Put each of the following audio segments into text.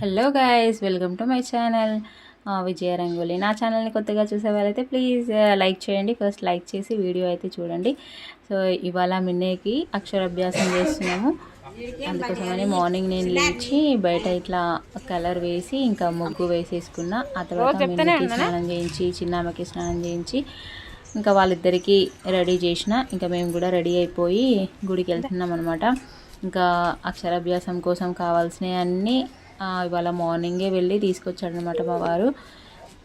Hello guys welcome to my channel Vijaya Rangoli. నా ఛానల్ని కొత్తగా చూసే వాళ్ళైతే ప్లీజ్ లైక్ చేయండి. ఫస్ట్ లైక్ చేసి వీడియో అయితే చూడండి. సో ఇవాళ మిన్నేకి అక్షరాభ్యాసం చేస్తున్నాము. అందుకోసమని మార్నింగ్ నేను లేచి బయట ఇట్లా కలర్ వేసి ఇంకా ముగ్గు వేసేసుకున్న. ఆ తర్వాత మిన్నకి స్నానం చేయించి చిన్నామకి స్నానం చేయించి ఇంకా వాళ్ళిద్దరికీ రెడీ చేసిన. ఇంకా మేము కూడా రెడీ అయిపోయి గుడికి వెళ్తున్నాం అనమాట ఇంకా అక్షరాభ్యాసం కోసం కావాల్సినవి అన్నీ ఇవాళ మార్నింగే వెళ్ళి తీసుకొచ్చాడనమాట మా వారు.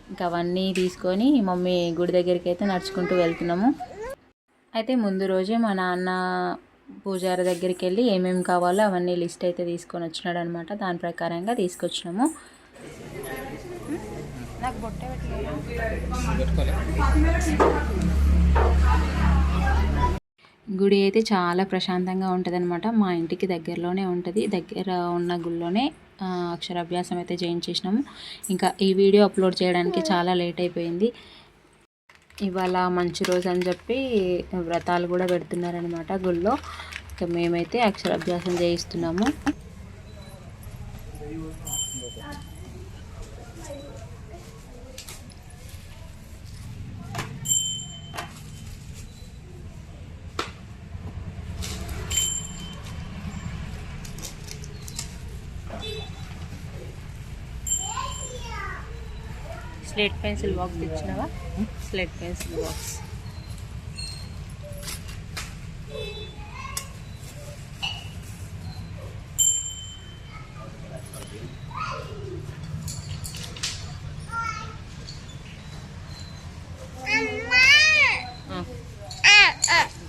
ఇంకా అవన్నీ తీసుకొని మమ్మీ గుడి దగ్గరికి అయితే నడుచుకుంటూ వెళ్తున్నాము. అయితే ముందు రోజే మా నాన్న పూజారి దగ్గరికి వెళ్ళి ఏమేమి కావాలో అవన్నీ లిస్ట్ అయితే తీసుకొని వచ్చినాడు అనమాట దాని ప్రకారంగా తీసుకొచ్చినాము. గుడి అయితే చాలా ప్రశాంతంగా ఉంటుంది మా ఇంటికి దగ్గరలోనే ఉంటుంది. దగ్గర ఉన్న ఆ, అక్షరాభ్యాసం అయితే చేయించేసినాము. ఇంకా ఈ వీడియో అప్లోడ్ చేయడానికి చాలా లేట్ అయిపోయింది. ఇవాళ మంచి రోజు అని చెప్పి వ్రతాలు కూడా పెడుతున్నారనమాట గుళ్ళో. ఇంకా మేమైతే అక్షరాభ్యాసం చేయిస్తున్నాము. స్లేట్ పెన్సిల్ బాక్స్ ఇచ్చినావా స్లేట్ పెన్సిల్ బాక్స్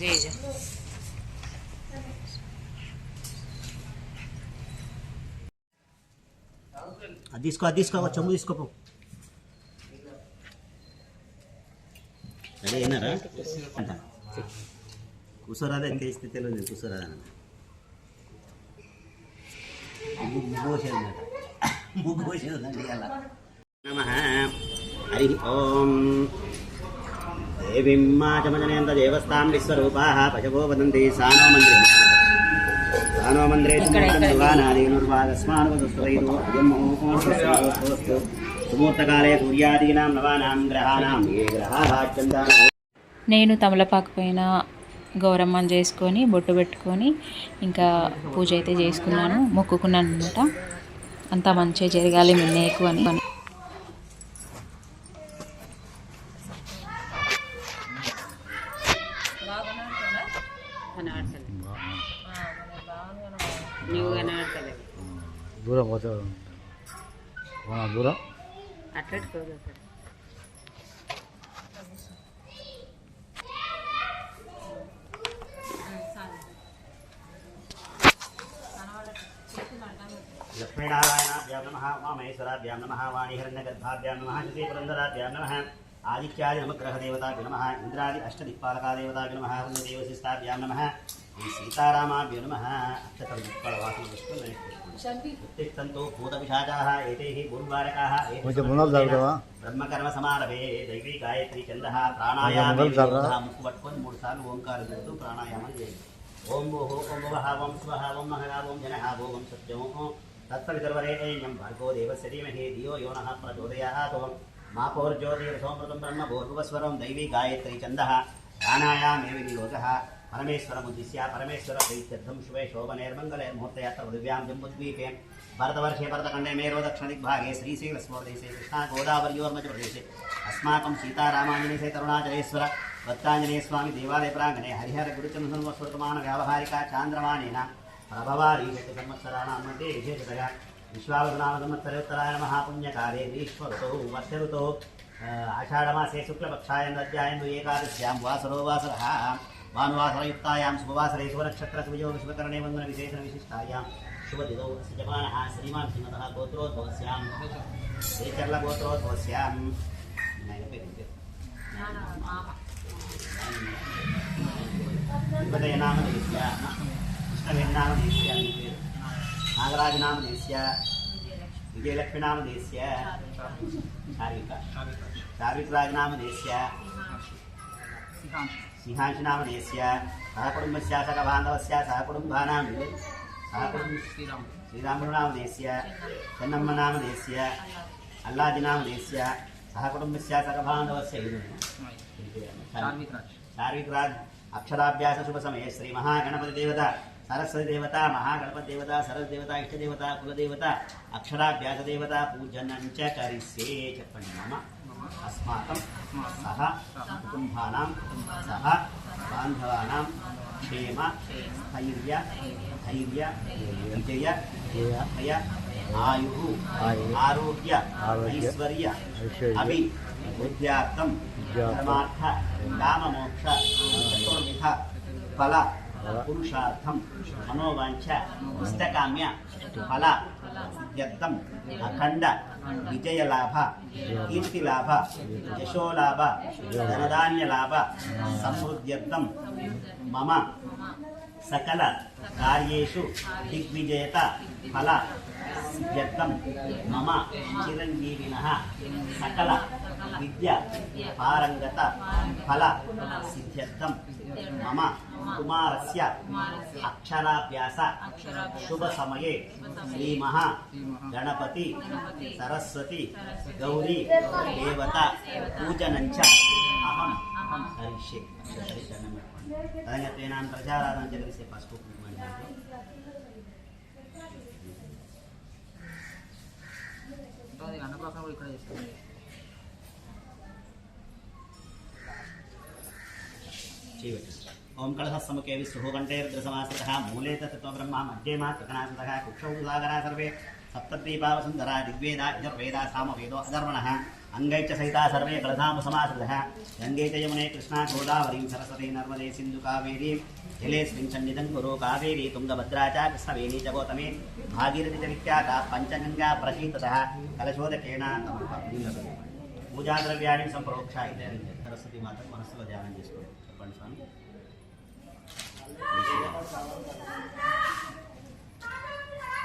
జై జై అది తీసుకో అది తీసుకో చెంబు తీసుకోపో అదే అయినారా అంట స్థితిలో ఉంది తెలియదు కూర్చోరాదన్న ముగ్గు పోసేది అన్నమాట అలా నమ హరి ఓం దేవీం మాచమజనేంద్ర దేవస్థాం విశ్వరూపా పశవో వదంతి సానో మందిరం సానో మందిరే సుమూర్తకాలే సూర్యాదీనాం నవానాం గ్రహాణం ఏ గ్రహాः నేను తమలపాకు పైన గౌరమ్మని చేసుకొని బొట్టు పెట్టుకొని ఇంకా పూజ అయితే చేసుకున్నాను. మొక్కుకున్నాను అనమాట అంతా మంచిగా జరగాలి మిన్నేకు అని. దూరం పోతే దూరం? లక్ష్మీనారాయణాభ్యాం लक्ष्मीनारायणाभ्यां नमः वामहेश्वराभ्यां नमः वाणीहरण्यगर्भाभ्यां नमः श्रीपुरन्दराभ्यां नमः आदित्यादिनमग्रहदेवताभ्य नमः इन्द्रादि अष्टदिक्पालकादेवताभ्य नमः वृन्ददेवशिष्टाभ्यां नमः सीतारामाभ्यो नमः अष्टतन्दिक्पालवासनपुष्पन्तु भूतपिशाचाः एतैः भूर्वारकाः ब्रह्मकर्मसमारभे दैवी गायत्री चन्द्रः प्राणायामः मुखवट्पन् मूर् सार् ओङ्कारन्तु प्राणायामं जयति भो ओम वह वम स्वह वम महरा वम जनहा भो सत्यमो तत्सवितर्वरेण्यं भार्गो देवस्य धीमहि धियो यो नः प्रचोदयात् मा ब्रह्म भूर्भुवस्वरं दैवी गायत्री छन्दः प्राणायामेव नियोगः परमेश्वरमुद्दिश्य परमेश्वरप्रीत्यर्थं शुभे शोभनैर्मङ्गलैर्मुहूर्तयात्र पृथिव्यां जम्बुद्वीपे भरतवर्षे भरतखण्डे मेरोदक्षिणदिग्भागे श्रीशैलस्मोर्दे श्रीकृष्णा गोदावर्योर्मजप्रदेशे। अस्माकं सीतारामाञ्जनेशे तरुणाचलेश्वर भक्ताञ्जनेयस्वामि देवालयप्राङ्गणे हरिहरगुरुचन्द्रसंवस्वृतमानव्यावहारिका चान्द्रमानेन పరభవారి శత సంవత్సరాణం అంటే విశేషతగా విశ్వావసనామ సంవత్సరేత్తరాయ మహాపుణ్యకాలే గ్రీష్మరుతో వర్ష ఋతో ఆషాఢమాసే శుక్లపక్షాయం అధ్యాయంలో ఏకాదశ్యాం వాసరో వాసర భానువాసరయుక్తాయాం శుభవాసరే శుభనక్షత్ర శుభయోగ శుభకరణే వందన విశేషణ విశిష్టాయాం శుభదిదౌ సజమానः శ్రీమాన్ శ్రీమతः గోత్రోద్భవస్యాం శ్రీచర్ల గోత్రోద్భవస్యాం నామ तमिळ्नामदेश्य नागराजनामदेश्य विजयलक्ष्मीनामदेश्य चारिका चारिकराजनामदेश्य सिंहांशनामदेश्य सहकुटुम्बस्य सहबान्धवस्य सहकुटुम्बानां सहकुटुम्ब श्रीरामनामदेश्य चन्नम्मनामदेश्य अक्षराभ्यास शुभ समय श्री महागणपति देवता सरस्वती देवता महागणपत देवता सरस देवता इष्ट देवता कुल देवता अक्षरा अक्षराभ्यास देवता पूजन च करिष्ये चप्पणि मम। अस्माकं सह कुटुम्बानां सह बान्धवानां क्षेम स्थैर्य धैर्य विजय अभय आयु आरोग्य ऐश्वर्य अभी बुद्ध्यार्थं धर्मार्थ काममोक्ष चतुर्विध फल పురుషార్థం. మనోవాంఛ ఇష్టకామ్య ఫల సిద్ధ్యర్థం అఖండ విజయలాభ కీర్తిలాభ యశోలాభ ధనధాన్యలాభ సమృద్ధ్యర్థం. మమ సకల కార్యేషు దిగ్విజేత ఫల సిద్ధ్యర్థం మమ చిరంజీవిన సకల విద్య పారంగత ఫల సిద్ధ్యర్థం మమ కుమారస్య అక్షరాభ్యాస శుభ సమయే శ్రీ మహా గణపతి సరస్వతి గౌరీ దేవత పూజనంచ అహం కరిష్యే తదనంతరం ప్రజారాధన జరిగితే పసుపు కుంకుమ అంటే అన్నప్రాసన కూడా ఇక్కడ చేస్తాం చేయవచ్చు ఓం కలహస్సముఖే విశ్వో కంఠేర్ద్రసమాశ్రిత మూలే తత్వ బ్రహ్మ మధ్యే మా త్రికణాశ్రిత కుక్షౌ సాగరా సర్వే సప్తద్వీపావసుందరా దిగ్వేద యజుర్వేద సామవేదో అధర్మణ అంగైచ సహిత సర్వే కలధాము సమాశ్రిత గంగే చ యమునే కృష్ణా గోదావరీ సరస్వతి నర్మదే సింధు కావేరీ జలేస్మిన్ సన్నిధం గురు కావేరీ తుంగభద్రా చ కృష్ణవేణీ చ గౌతమి భాగీరథి చ విఖ్యాత పంచగంగా ప్రసీతత కలశోదకేణ పూజాద్రవ్యాన్ని సంప్రోక్ష ఇత్యాది సరస్వతి మాత మనస్సులో ధ్యానం చేసుకోండి। చెప్పండి స్వామి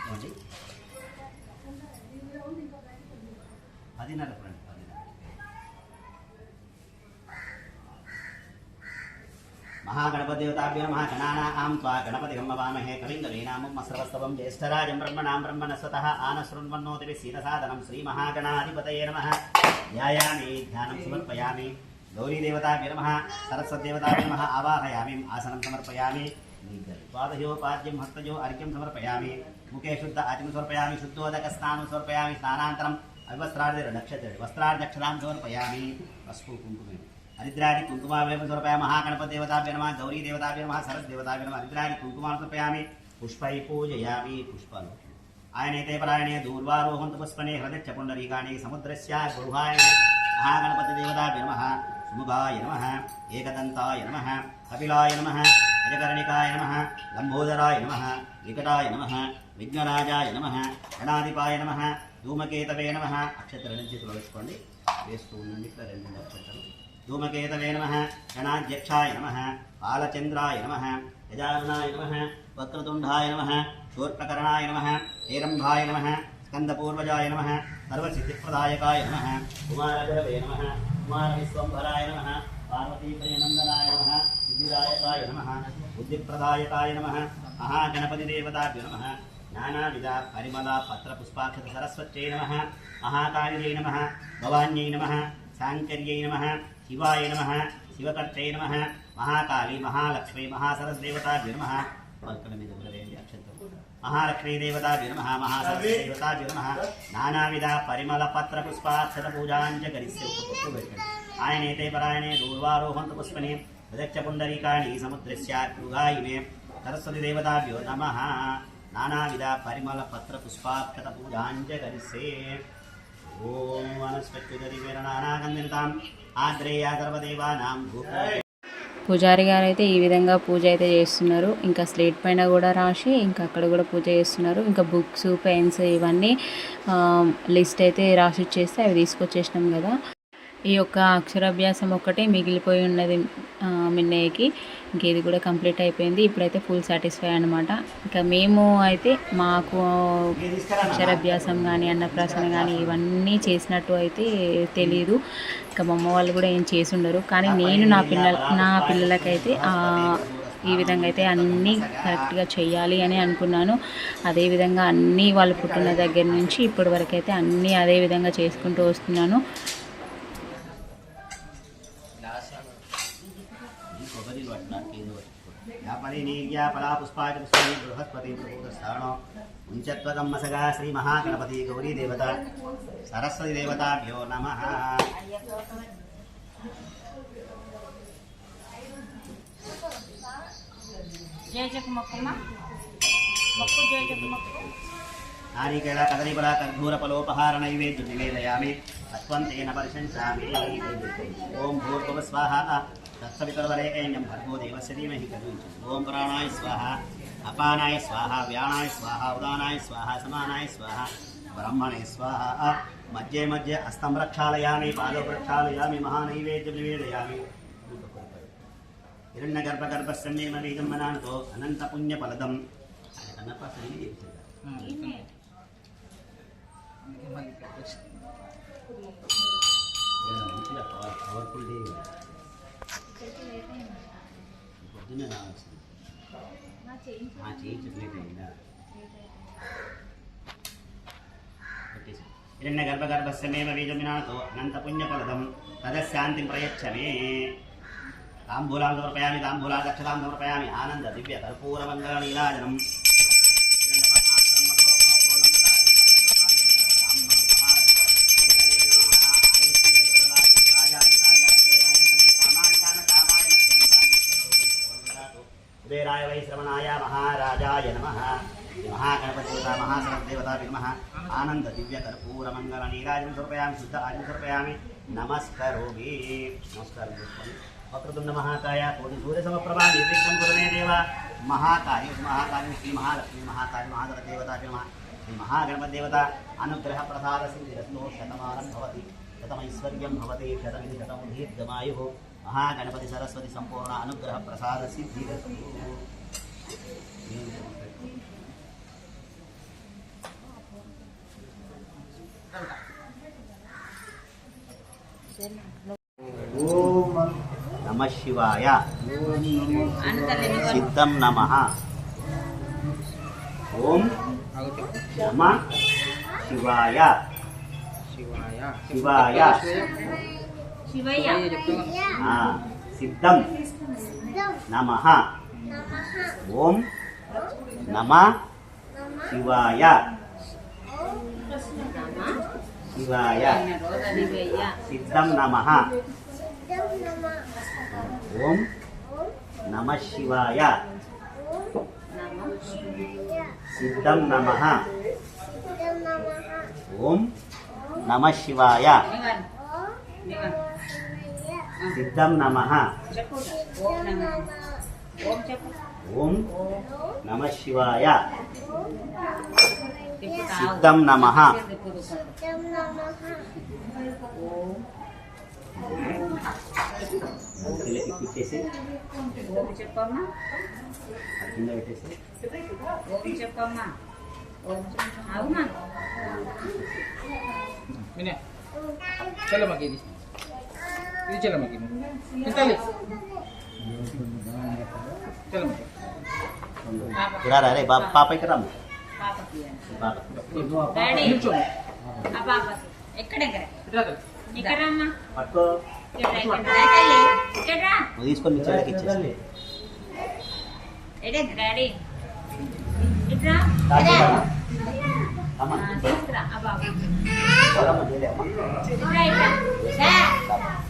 ఏమండి పదిన్నర ఫ్రెండ్ పదిన్నర మహాగణపతిదేవతాభ్యో నమః గణానాం త్వా గణపతిగం వవామహే కవిం కవీనామం అస్రవస్తవం జ్యేష్ఠరాజం బ్రహ్మణాం బ్రహ్మణస్వతః ఆనశృణ్వన్నోతివి సీనసాదనం శ్రీమహాగణాధిపతయే నమః ధ్యాయామి ధ్యానం సమర్పయామి గౌరీదేవతాభ్య నమః సరస్వదేవతాభ్య నమః ఆవాహయామి ఆసనం సమర్పయామి పాదయోపాద్యం హస్తయో అర్ఘ్యం సమర్పయామి ముఖే శుద్ధ ఆచమం సమర్పయామి శుద్ధోదక స్నానం సమర్పయామి స్నానాంతరం అవివస్త్రార్థ నక్షత్ర వస్త్రార్థక్షరాం సమర్పయామి పసుపు కుంకుమే హరిద్రాది కుంకుమావేమ సమర్పయామి మహాగణపతి దేవతాభ్య నమ గౌరీ దేవతాభ్య నమ సరస్ దేవతాభ్య నమ హరిద్రాది కుంకుమాలు సమర్పయామి పుష్పై పూజయామి పుష్పాలు ఆయనైతే పరాయణే దూర్వారోహంతు సుముఖాయ నమ ఏకదంతాయ నమ కపిలాయ నమ యజకర్ణికాయ నమ లంబోదరాయ నమ వికటాయ నమ విఘ్నరాజాయ నమ గణాధిపాయ నమ ధూమకేతవే నమ అక్షత్ర నుంచి తొలగించుకోండి. వేస్తూ ఉండండి ఇక్కడ రెండు నక్షత్రాలు. ధూమకేతవే నమ గణాధ్యక్షాయ నమ బాలచంద్రాయ నమ గజాననాయ నమ వక్రతుండాయ నమ శూర్పకరణాయ నమ హేరంభాయ నమ స్కందపూర్వజాయ నమ సర్వసిద్ధిప్రదాయకాయ నమ కుమారగరవే నమ కుమారవిశ్వంభరాయ నమ పార్వతీప్రియనందనాయ నమ సిద్ధిదాయకాయ నమ బుద్ధిప్రదాయకాయ నమ మహాగణపతిదేవతాభ్య నమ నానావిధ పరిమళ పత్ర పుష్పాక్షత సరస్వత్యై నమ మహాకాళ్యై నమ భవాన్యై నమ శాంకర్యై నమ శివాయ నమ శివకర్తై నమ మహాకాళి మహాలక్ష్మి మహాసరస్దేవతాభ్య నమ పల్కల మీద మహాలక్ష్మీదేవతాభ్యు నమ మహాసరస్దేవతాభ్య నమ నానావిధ పరిమళ పత్ర పుష్పాక్షత పూజాంచ గరిస్తే ఒక ఆయనేతే పరాయణే దూర్వారోహంతు పుష్పని ప్రదక్ష పుండరీకాణి సముద్రస్య సరస్వతి దేవతాభ్యో నమ. నానావిధ పరిమళ పత్ర పుష్పాక్షత పూజాంచ గరిస్తే ఓం వనస్పత్యుదరివేరణానాగంధితాం ఆద్రేయ సర్వదేవానాం భూపో పూజారి గారు అయితే ఈ విధంగా పూజ అయితే చేస్తున్నారు. ఇంకా స్లేట్ పైన కూడా రాసి ఇంకా అక్కడ కూడా పూజ చేస్తున్నారు. ఇంకా బుక్స్ పెన్స్ ఇవన్నీ లిస్ట్ అయితే రాసి ఇచ్చేస్తే అవి తీసుకొచ్చేసినాం కదా. ఈ యొక్క అక్షరాభ్యాసం ఒక్కటే మిగిలిపోయి ఉన్నది మిన్నయ్యకి. ఇంక ఇది కూడా కంప్లీట్ అయిపోయింది. ఇప్పుడైతే ఫుల్ సాటిస్ఫై అనమాట ఇంకా మేము అయితే మాకు అక్షరాభ్యాసం కానీ అన్నప్రాసన కానీ ఇవన్నీ చేసినట్టు అయితే తెలియదు ఇంకా మా అమ్మ వాళ్ళు కూడా ఏం చేసి ఉండరు కానీ నేను నా పిల్లల నా పిల్లలకైతే ఈ విధంగా అయితే అన్నీ కరెక్ట్గా చేయాలి అని అనుకున్నాను. అదేవిధంగా అన్నీ వాళ్ళు పుట్టిన దగ్గర నుంచి ఇప్పటి వరకు అయితే అన్నీ అదే విధంగా చేసుకుంటూ వస్తున్నాను. ప్రబోధస్థాన ఉంచత్వకమ్మసగా శ్రీ మహాగణపతి గౌరీ దేవత సరస్వతి దేవతాభ్యో నమ నారీకేళ కదలీఫల కర్పూరఫలోపహార నైవేద్యం నివేదయామి అత్వంతేన పరిశంచామి ఓం భూర్భువ స్వాహ తత్సవితర్వరేణ్యం భర్గో దేవస్య ధీమహి కవించు ఓం ప్రాణాయ స్వాహ అపానాయ స్వాహ వ్యానాయ స్వాహ ఉదానాయ స్వాహ సమానాయ స్వాహ బ్రహ్మణే స్వాహ మధ్యే మధ్య అస్తం ప్రక్షాళయామి పాదో ప్రక్షాళయామి మహానైవేద్యం నివేదయామి హిరణ్యగర్భగర్భస్యమేమ బీజం మనానతో అనంత పుణ్యఫలదం అన్నప్రాసన చేసేదా ఇలా మంచిగా పవర్ పవర్ఫుల్ డే పొద్దున్నే రావాల్సింది ఆ చేయించట్లేదు హిరణ్య గర్భ గర్భస్యమేవ బీజమినాతో అనంత పుణ్యఫలదం తదశాంతిం ప్రయచ్చమే. తాంబూలాం సమర్పయామి తాంబూలా దక్షతాం సమర్పయామి ఆనంద దివ్య కర్పూర మంగళ నీరాజనం కుబేరాయ వై శ్రవణాయ మహారాజాయ నమ మహాగణపతిదేవత మహాసరదేవత నమ ఆనంద దివ్య కర్పూర మంగళ నీరాజనం సమర్పయామి శుద్ధ ఆజం సమర్పయామి నమస్కరోమి నమస్కారం చేసుకోండి వక్రతుండ మహాకాయ కోటి సూర్య సమప్రభా నిర్విఘ్నం కురుమే దేవ మహాకాయ మహాకార్యం శ్రీ మహాలక్ష్మి మహాకాయ మహాదర దేవత నమ శ్రీ మహాగణపతిదేవత అనుగ్రహ ప్రసాద సిద్ధి రత్నో శతమానం భవతి శతమైశ్వర్యం భవతి శతమిది శతం దీర్ఘమాయు మహాగణపతి సరస్వతి సంపూర్ణ అనుగ్రహ ప్రసాద సిద్ధి నమ శివాయ సిద్ధం నమ ఓం నమ శివాయ శివాయ శివాయ శివయ్య ఆ, సిద్ధం. నమ. ఓం నమ శివాయ. శివాయ. సిద్ధం నమ. ఓం నమ శివాయ. సిద్ధం నమ. ఓం నమ శివాయ. సిద్ధం నమ. ఓం నమ. శివాయ. సిద్ధం నమ. ఇచ్చేసి చెప్పమ్మా. కింద పెట్టేసి ఓం చెప్పమ్మా. ఓం అవునా చెల్లమ్మకి ఇది. ఇది చెల్లమ్మకి తింటాలి చెల్లమ్మకి చూడారా రే బాబా పాప ఇక్కడ రమ్ము. రా తీసుకొని మీ చెల్లెకి ఇచ్చేసి. ఎడే డాడీ? ఇట్రా. అమ్మ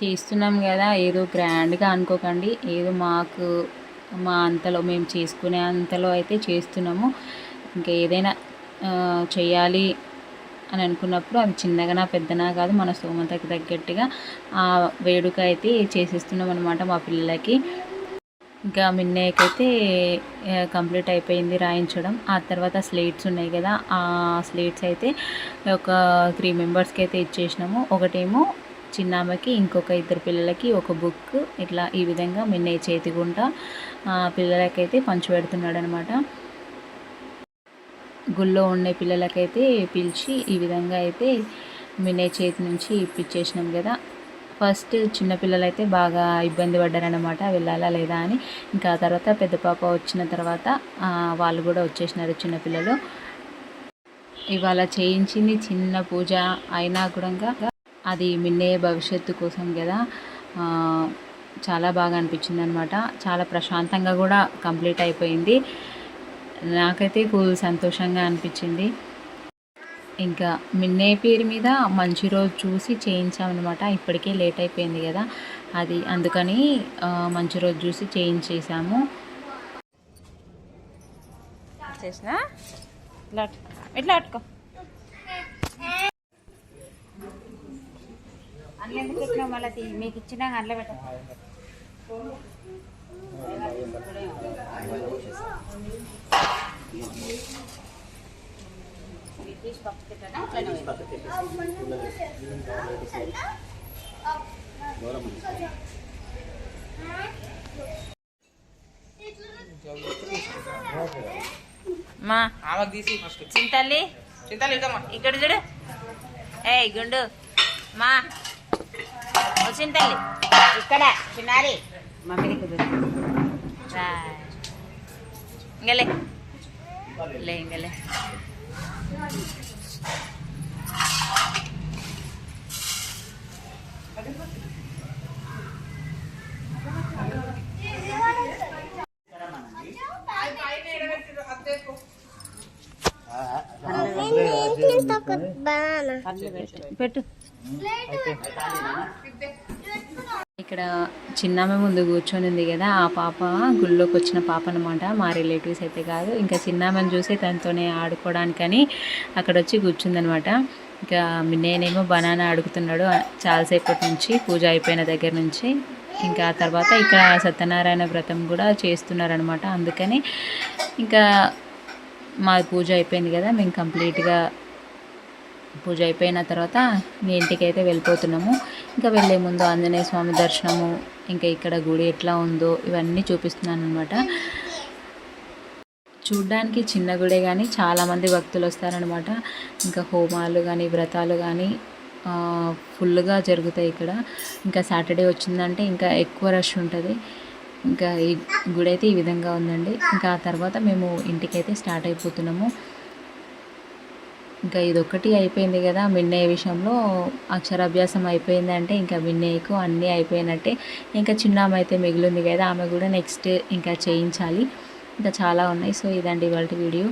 చేస్తున్నాం కదా ఏదో గ్రాండ్గా అనుకోకండి. ఏదో మాకు మా అంతలో మేము చేసుకునే అంతలో అయితే చేస్తున్నాము. ఇంకా ఏదైనా చేయాలి అని అనుకున్నప్పుడు అది చిన్నగానా పెద్దనా కాదు మన స్తోమతకి తగ్గట్టుగా ఆ వేడుక అయితే చేసేస్తున్నాం అనమాట మా పిల్లలకి. ఇంకా మిన్నయ్యకైతే కంప్లీట్ అయిపోయింది రాయించడం. ఆ తర్వాత స్లేట్స్ ఉన్నాయి కదా ఆ స్లేట్స్ అయితే ఒక త్రీ మెంబర్స్కి అయితే ఇచ్చేసినాము. ఒకటేమో చిన్నామకి ఇంకొక ఇద్దరు పిల్లలకి ఒక బుక్. ఇట్లా ఈ విధంగా మిన్నయ్య చేతిగుంట పిల్లలకైతే పంచి పెడుతున్నాడు అనమాట గుళ్ళో ఉండే పిల్లలకైతే పిలిచి ఈ విధంగా అయితే మిన్నయ్య చేతి నుంచి ఇప్పించేసినాం కదా ఫస్ట్ చిన్నపిల్లలు అయితే బాగా ఇబ్బంది పడ్డారనమాట వెళ్ళాలా లేదా అని. ఇంకా ఆ తర్వాత పెద్ద పాప వచ్చిన తర్వాత వాళ్ళు కూడా వచ్చేసినారు చిన్నపిల్లలు ఇవాళ చేయించింది చిన్న పూజ అయినా కూడా అది మిన్నయ్య భవిష్యత్తు కోసం కదా చాలా బాగా అనిపించింది అనమాట చాలా ప్రశాంతంగా కూడా కంప్లీట్ అయిపోయింది. నాకైతే ఫుల్ సంతోషంగా అనిపించింది. ఇంకా మిన్నే పేరు మీద మంచి రోజు చూసి చేయించామన్నమాట ఇప్పటికే లేట్ అయిపోయింది కదా అది అందుకని మంచి రోజు చూసి చేయించేసాము. చేసిన? ఇట్లా అట్టుకో అందులో ఎందుకు పెట్టినావు మళ్ళీ మీకు ఇచ్చినాక అందులో పెట్ట. మా ఆమెకు తీసి ఫస్ట్ చింతల్లి చింతలు ఇద్దామా ఇక్కడ చూడు. ఏయ్ గుండు. మా వచ్చిన తల్లి ఇక్కడ చిన్నారి మమ్మీ కుదురు రా ఇంగలే లే ఇంగలే పెట్టు ఇక్కడ చిన్నామె ముందు కూర్చొని ఉంది కదా ఆ పాప గుళ్ళోకి వచ్చిన పాప అనమాట మా రిలేటివ్స్ అయితే కాదు ఇంకా చిన్నామెను చూసి తనతోనే ఆడుకోవడానికని అక్కడ వచ్చి కూర్చుందనమాట ఇంకా నేనేమో బనానా అడుగుతున్నాడు చాలాసేపటి నుంచి పూజ అయిపోయిన దగ్గర నుంచి. ఇంకా తర్వాత ఇక్కడ సత్యనారాయణ వ్రతం కూడా చేస్తున్నారనమాట అందుకని ఇంకా మా పూజ అయిపోయింది కదా మేము కంప్లీట్గా పూజ అయిపోయిన తర్వాత మీ ఇంటికి అయితే వెళ్ళిపోతున్నాము. ఇంకా వెళ్ళే ముందు ఆంజనేయ స్వామి దర్శనము ఇంకా ఇక్కడ గుడి ఎట్లా ఉందో ఇవన్నీ చూపిస్తున్నాను అనమాట చూడ్డానికి చిన్న గుడే కానీ చాలామంది భక్తులు వస్తారనమాట ఇంకా హోమాలు కానీ వ్రతాలు కానీ ఫుల్గా జరుగుతాయి ఇక్కడ. ఇంకా సాటర్డే వచ్చిందంటే ఇంకా ఎక్కువ రష్ ఉంటుంది. ఇంకా ఈ గుడి అయితే ఈ విధంగా ఉందండి. ఇంకా ఆ తర్వాత మేము ఇంటికైతే స్టార్ట్ అయిపోతున్నాము. ఇంకా ఇదొకటి అయిపోయింది కదా మిన్నయ్య విషయంలో. అక్షరాభ్యాసం అయిపోయింది అంటే ఇంకా మిన్నయ్యకు అన్నీ అయిపోయినట్టే. ఇంకా చిన్న ఆమె అయితే మిగిలింది కదా ఆమె కూడా నెక్స్ట్ ఇంకా చేయించాలి. ఇంకా చాలా ఉన్నాయి. సో ఇదండి ఇవాళ వీడియో.